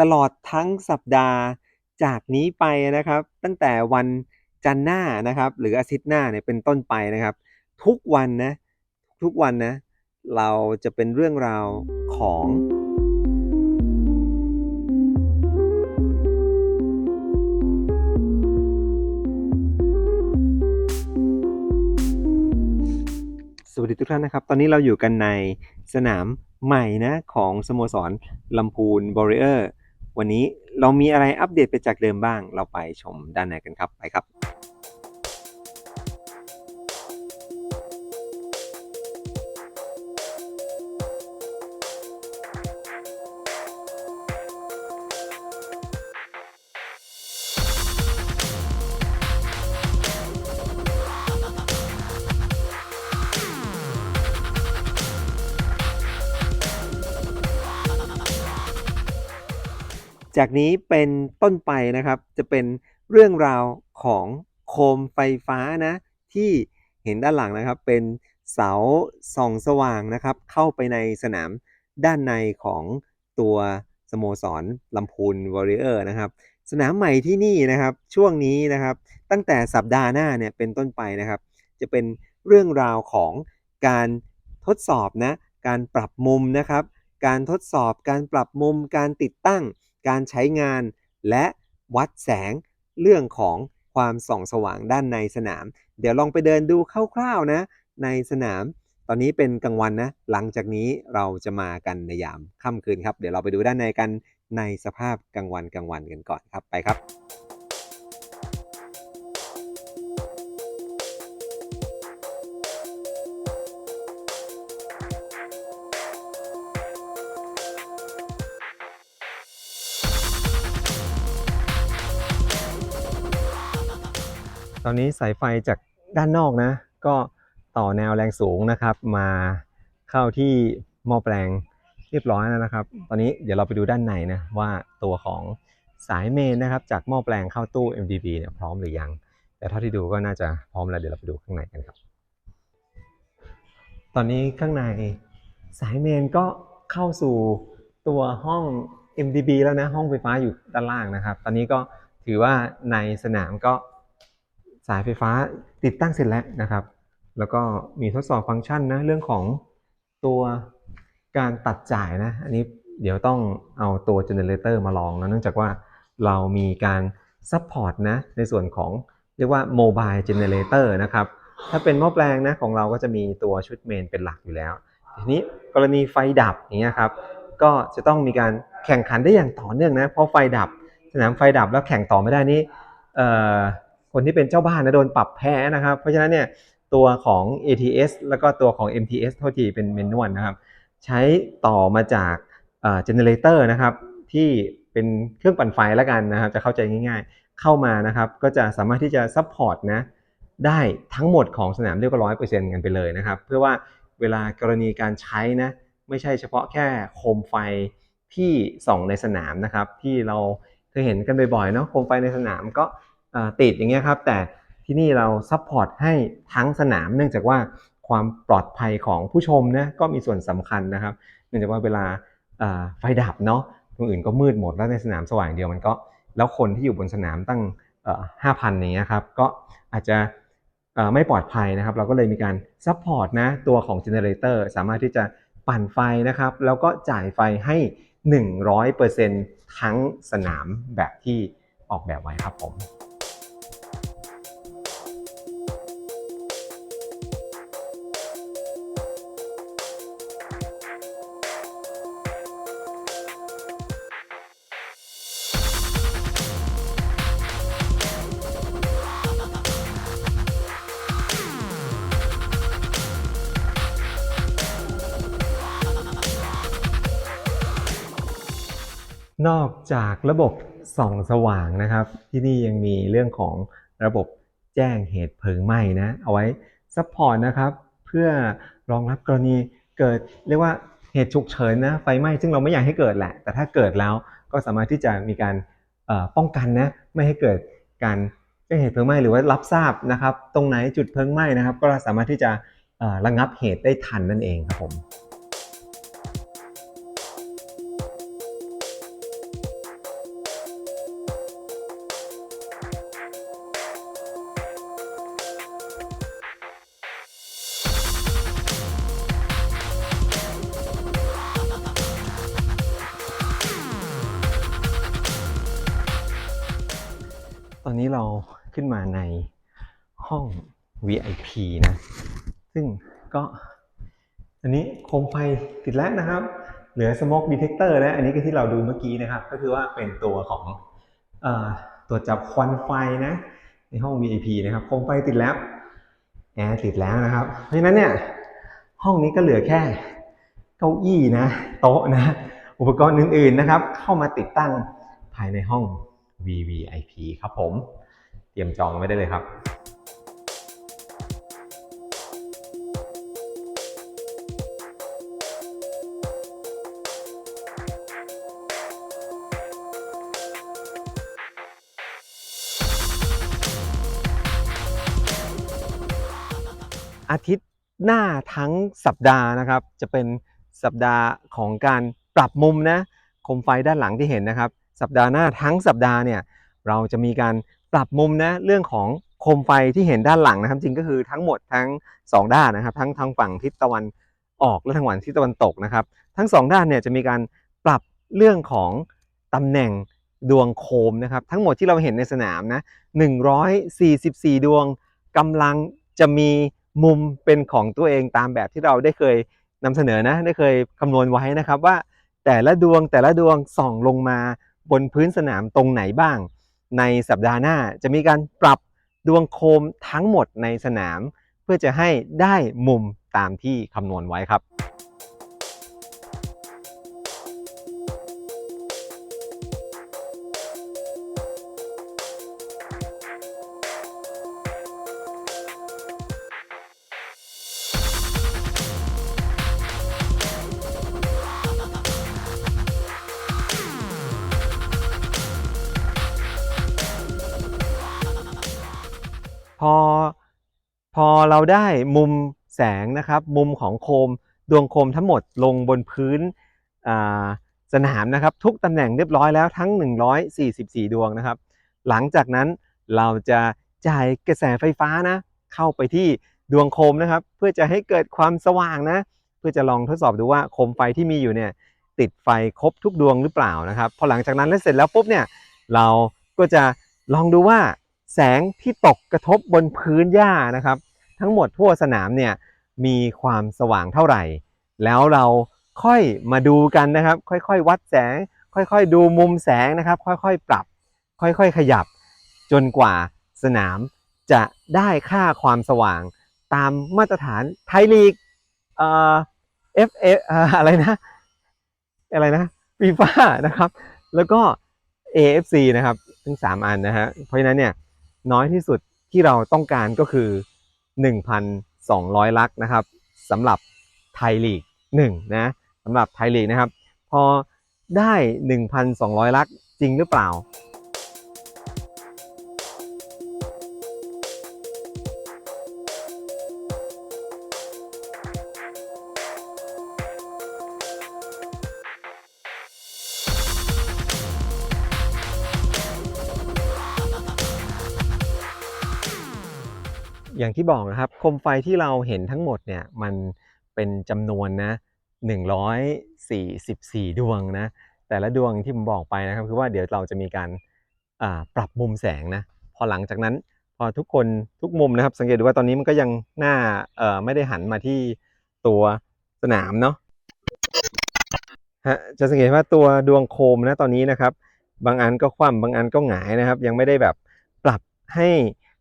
ตลอดทั้งสัปดาห์จากนี้ไปนะครับ ตั้งแต่วันจันทร์หน้านะครับหรืออาทิตย์หน้าเนี่ยเป็นต้นไปนะครับ ทุกวันนะทุกวันนะเราจะเป็นเรื่องราวของสวัสดีทุกท่านนะครับ ตอนนี้เราอยู่กันในสนามใหม่นะของสโมสรลำพูนบริเออร์ วันนี้เรามีอะไรอัปเดตไปจากเดิมบ้าง เราไปชมด้านในกันครับไปครับ จากนี้เป็นต้นไปนะครับจะเป็นเรื่องราวของโคมไฟฟ้านะ ที่เห็นด้านหลังนะครับ เป็นเสาส่องสว่างนะครับ เข้าไปในสนามด้านในของตัวสโมสรลำพูนวอริเออร์นะครับสนามใหม่ที่นี่นะครับช่วงนี้นะครับ ตั้งแต่สัปดาห์หน้าเนี่ยเป็นต้นไปนะครับ จะเป็นเรื่องราวของการทดสอบนะการปรับมุมนะครับ การทดสอบการปรับมุมการติดตั้ง การใช้งาน และวัดแสงเรื่องของความส่องสว่างด้านในสนาม เดี๋ยวลองไปเดินดูคร่าวๆนะในสนาม ตอนนี้เป็นกลางวันนะ หลังจากนี้เราจะมากันในยามค่ำคืนครับ เดี๋ยวเราไปดูด้านในกันในสภาพกลางวันกลางวันกันก่อนครับไปครับ ตอนนี้สายไฟจากด้านนอกนะ ก็ต่อแนวแรงสูงนะครับ มาเข้าที่หม้อแปลงเรียบร้อยแล้วนะครับ ตอนนี้เดี๋ยวเราไปดูด้านในนะว่าตัวของสายเมนนะครับ จากหม้อแปลงเข้าตู้ MDB เนี่ยพร้อมหรือยัง แต่เท่าที่ดูก็น่าจะพร้อมแล้วเดี๋ยวเราไปดูข้างในกันครับ ตอนนี้ข้างในสายเมนก็เข้าสู่ตัวห้อง MDB แล้วนะห้องไฟฟ้าอยู่ด้านล่างนะครับ ตอนนี้ก็ถือว่าในสนามก็ สายไฟฟ้าติดตั้งเสร็จแล้วนะครับ แล้วก็มีทดสอบฟังก์ชันนะเรื่องของตัวการตัดจ่ายนะ อันนี้เดี๋ยวต้องเอาตัวเจเนเรเตอร์มาลองนะเนื่องจากว่าเรามีการซัพพอร์ตนะในส่วนของเรียกว่าโมบายเจเนเรเตอร์นะครับ ถ้าเป็นหม้อแปลงนะของเราก็จะมีตัวชุดเมนเป็นหลักอยู่แล้ว ทีนี้กรณีไฟดับอย่างเงี้ยครับ ก็จะต้องมีการแข่งขันได้อย่างต่อเนื่องนะ เพราะไฟดับ สนามไฟดับแล้วแข่งต่อไม่ได้นี่เอ่อ คนที่เป็นเจ้าบ้านนะโดนปรับแพ้นะครับ เพราะฉะนั้นเนี่ยตัวของ ATS แล้วก็ตัวของ MTS โทษทีเป็นเมนวลนะครับ ใช้ต่อมาจากเจเนเรเตอร์นะครับ ที่เป็นเครื่องปั่นไฟแล้วกันนะครับ จะเข้าใจง่ายๆ เข้ามานะครับ ก็จะสามารถที่จะซัพพอร์ตนะได้ทั้งหมดของสนามเรียกว่าร้อยเปอร์เซ็นต์กันไปเลยนะครับ เพื่อว่าเวลากรณีการใช้นะไม่ใช่เฉพาะแค่โคมไฟที่ส่องในสนามนะครับ ที่เราเคยเห็นกันบ่อยๆเนาะโคมไฟในสนามก็ ติดอย่างเงี้ยครับแต่ที่นี่เราซัพพอร์ตให้ทั้งสนามเนื่องจากว่าความปลอดภัยของผู้ชมนะก็มีส่วนสำคัญนะครับ เนื่องจากว่าเวลาไฟดับเนาะตรงอื่นก็มืดหมดแล้วในสนามสว่างเดียวมันก็ แล้วคนที่อยู่บนสนามตั้งห้าพันอย่างเงี้ยครับก็อาจจะไม่ปลอดภัยนะครับ เราก็เลยมีการซัพพอร์ตนะตัวของเจเนเรเตอร์สามารถที่จะปั่นไฟนะครับ แล้วก็จ่ายไฟให้ 100%ทั้งสนามแบบที่ออกแบบไว้ครับผม นอกจากระบบส่องสว่างนะครับ ที่นี่ยังมีเรื่องของระบบแจ้งเหตุเพลิงไหม้นะเอาไว้ซัพพอร์ตนะครับ เพื่อรองรับกรณีเกิดเรียกว่าเหตุฉุกเฉินนะไฟไหม้ซึ่งเราไม่อยากให้เกิดแหละ แต่ถ้าเกิดแล้วก็สามารถที่จะมีการป้องกันนะไม่ให้เกิดการแจ้งเหตุเพลิงไหม้หรือว่ารับทราบนะครับ ตรงไหนจุดเพลิงไหม้นะครับ ก็สามารถที่จะระงับเหตุได้ทันนั่นเองครับผม เราขึ้นมาในห้อง VIP นะ ซึ่งก็อันนี้โคมไฟติดแล้วนะครับ เหลือ smoke detector นะอันนี้ก็ที่เราดูเมื่อกี้นะครับ ก็คือว่าเป็นตัวของอตัวจับควันไฟนะ ในห้อง VIP นะครับ โคมไฟติดแล้ว แอร์ติดแล้วนะครับ เพราะฉะนั้นเนี่ย ห้องนี้ก็เหลือแค่เก้าอี้นะ โต๊ะนะ อุปกรณ์อื่นๆนะครับ เข้ามาติดตั้งภายในห้อง VVIP ครับผม รียมจองไว้ได้เลยครับอาทิตย์หน้าทั้งสัปดาห์นะครับ จะเป็นสัปดาห์ของการปรับมุมนะโคมไฟด้านหลังที่เห็นนะครับ สัปดาห์หน้าทั้งสัปดาห์เนี่ยเราจะมีการ ปรับมุมนะเรื่องของโคมไฟที่เห็นด้านหลังนะครับ จริงก็คือทั้งหมดทั้งสองด้านนะครับ ทั้งทางฝั่งทิศตะวันออกและทางฝั่งทิศตะวันตกนะครับ ทั้งสองด้านเนี่ยจะมีการปรับเรื่องของตำแหน่งดวงโคมนะครับ ทั้งหมดที่เราเห็นในสนามนะ144 ดวงกำลังจะมีมุมเป็นของตัวเองตามแบบที่เราได้เคยนำเสนอนะได้เคยคำนวณไว้นะครับว่าแต่ละดวงแต่ละดวงส่องลงมาบนพื้นสนามตรงไหนบ้าง ในสัปดาห์หน้าจะมีการปรับดวงโคมทั้งหมดในสนาม เพื่อจะให้ได้มุมตามที่คำนวณไว้ครับ พอพอเราได้มุมแสงนะครับ มุมของโคมดวงโคมทั้งหมดลงบนพื้นสนามนะครับ ทุกตำแหน่งเรียบร้อยแล้วทั้ง 144 ดวงนะครับ หลังจากนั้นเราจะจ่ายกระแสไฟฟ้านะ เข้าไปที่ดวงโคมนะครับ เพื่อจะให้เกิดความสว่างนะ เพื่อจะลองทดสอบดูว่าโคมไฟที่มีอยู่เนี่ยติดไฟครบทุกดวงหรือเปล่านะครับ พอหลังจากนั้นแล้วเสร็จแล้วปุ๊บเนี่ยเราก็จะลองดูว่า แสงที่ตกกระทบบนพื้นหญ้านะครับ ทั้งหมดทั่วสนามเนี่ยมีความสว่างเท่าไหร่ แล้วเราค่อยมาดูกันนะครับ ค่อยๆ วัดแสง ค่อยๆ ดูมุมแสงนะครับ ค่อยๆ ปรับ ค่อยๆ ขยับ จนกว่าสนามจะได้ค่าความสว่างตามมาตรฐานไทยลีกเอ่อ F F เอออะไรนะ อะไรนะฟีฟ่านะครับ แล้วก็ AFC นะครับ ทั้ง 3 อันนะฮะ เพราะฉะนั้นเนี่ย น้อยที่สุดที่เราต้องการก็คือ 1,200 ลักนะครับสำหรับไทยลีก1นะสำหรับไทยลีกนะครับ พอได้ 1,200 ลักจริงหรือเปล่า อย่างที่บอกนะครับโคมไฟที่เราเห็นทั้งหมดเนี่ยมันเป็นจำนวนนะ144 ดวงนะแต่ละดวงที่ผมบอกไปนะครับคือว่าเดี๋ยวเราจะมีการปรับมุมแสงนะพอหลังจากนั้นพอทุกคนทุกมุมนะครับ สังเกตดูว่าตอนนี้มันก็ยังหน้าไม่ได้หันมาที่ตัวสนามเนาะฮะจะสังเกตว่าตัวดวงโคมนะตอนนี้นะครับ บางอันก็คว่ำบางอันก็หงายนะครับ ยังไม่ได้แบบปรับให้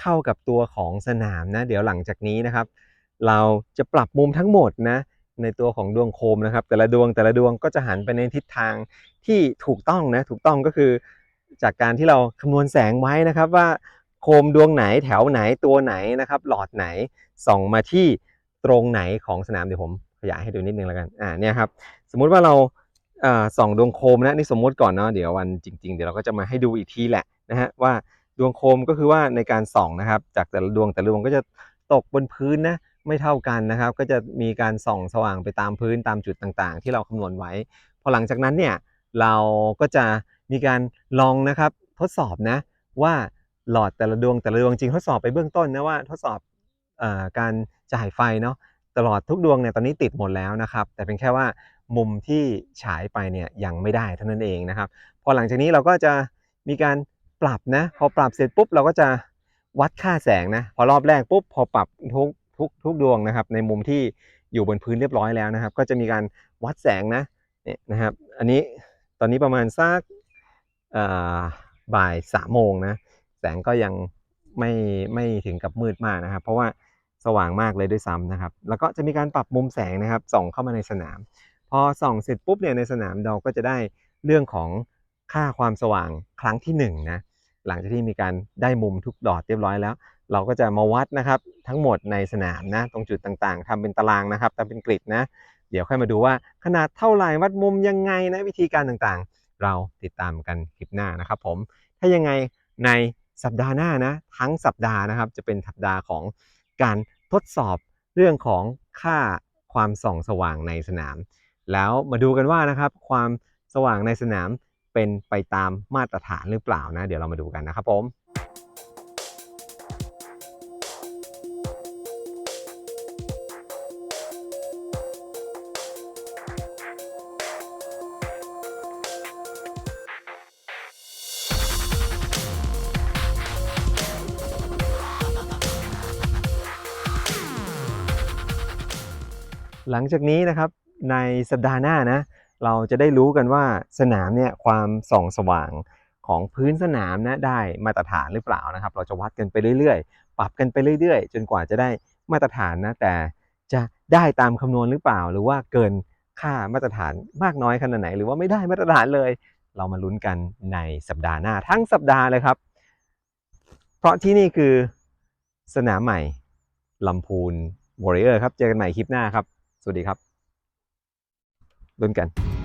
เข้ากับตัวของสนามนะ เดี๋ยวหลังจากนี้นะครับ เราจะปรับมุมทั้งหมดนะ ในตัวของดวงโคมนะครับ แต่ละดวงแต่ละดวงก็จะหันไปในทิศทางที่ถูกต้องนะถูกต้องก็คือ จากการที่เราคำนวณแสงไว้นะครับว่าโคมดวงไหนแถวไหนตัวไหนนะครับ หลอดไหนส่องมาที่ตรงไหนของสนามเดี๋ยวผมขยายให้ดูนิดนึงแล้วกันอ่าเนี่ยครับสมมุติว่าเราอ่าส่องดวงโคมนะนี่สมมุติก่อนเนาะเดี๋ยววันจริง ๆ เดี๋ยวเราก็จะมาให้ดูอีกทีแหละนะฮะว่า ดวงโคมก็คือว่าในการส่องนะครับ จากแต่ละดวงแต่ละดวงก็จะตกบนพื้นนะไม่เท่ากันนะครับ ก็จะมีการส่องสว่างไปตามพื้นตามจุดต่างๆ ที่เราคำนวณไว้ พอหลังจากนั้นเนี่ยเราก็จะมีการลองนะครับทดสอบนะว่าหลอดแต่ละดวงแต่ละดวงจริงทดสอบไปเบื้องต้นนะว่าทดสอบอการจ่ายไฟเนาะตลอดทุกดวงเนี่ยตอนนี้ติดหมดแล้วนะครับ แต่เป็นแค่ว่ามุมที่ฉายไปเนี่ยยังไม่ได้เท่านั้นเองนะครับ พอหลังจากนี้เราก็จะมีการ ปรับนะ พอปรับเสร็จปุ๊บเราก็จะวัดค่าแสงนะ พอรอบแรกปุ๊บพอปรับทุกทุกทุกดวงนะครับ ในมุมที่อยู่บนพื้นเรียบร้อยแล้วนะครับ ก็จะมีการวัดแสงนะเนี่ยนะครับ อันนี้ตอนนี้ประมาณสักบ่ายสามโมงนะ แสงก็ยังไม่ไม่ถึงกับมืดมากนะครับ เพราะว่าสว่างมากเลยด้วยซ้ำนะครับ แล้วก็จะมีการปรับมุมแสงนะครับ ส่องเข้ามาในสนาม พอส่องเสร็จปุ๊บเนี่ยในสนามเราก็จะได้เรื่องของค่าความสว่างครั้งที่หนึ่งนะ หลังจากที่มีการได้มุมทุกดอทเรียบร้อยแล้ว เราก็จะมาวัดนะครับทั้งหมดในสนามนะตรงจุดต่างๆทำเป็นตารางนะครับทำเป็นกริดนะเดี๋ยวค่อยมาดูว่าขนาดเท่าไหร่วัดมุมยังไงนะวิธีการต่างๆ เราติดตามกันคลิปหน้านะครับผมถ้ายังไงในสัปดาห์หน้านะทั้งสัปดาห์นะครับจะเป็นสัปดาห์ของการทดสอบเรื่องของค่าความส่องสว่างในสนาม แล้วมาดูกันว่านะครับความสว่างในสนาม เป็นไปตามมาตรฐานหรือเปล่านะ เดี๋ยวเรามาดูกันนะครับผมหลังจากนี้นะครับในสัปดาห์หน้านะ เราจะได้รู้กันว่าสนามเนี่ยความส่องสว่างของพื้นสนามนะได้มาตรฐานหรือเปล่านะครับ เราจะวัดกันไปเรื่อยๆ ปรับกันไปเรื่อยๆ จนกว่าจะได้มาตรฐานนะแต่จะได้ตามคำนวณหรือเปล่า หรือว่าเกินค่ามาตรฐานมากน้อยขนาดไหน หรือว่าไม่ได้มาตรฐานเลย เรามาลุ้นกันในสัปดาห์หน้า ทั้งสัปดาห์เลยครับ เพราะที่นี่คือสนามใหม่ลำพูนวอริเออร์ครับ เจอกันใหม่คลิปหน้าครับ สวัสดีครับ ลุ้นกัน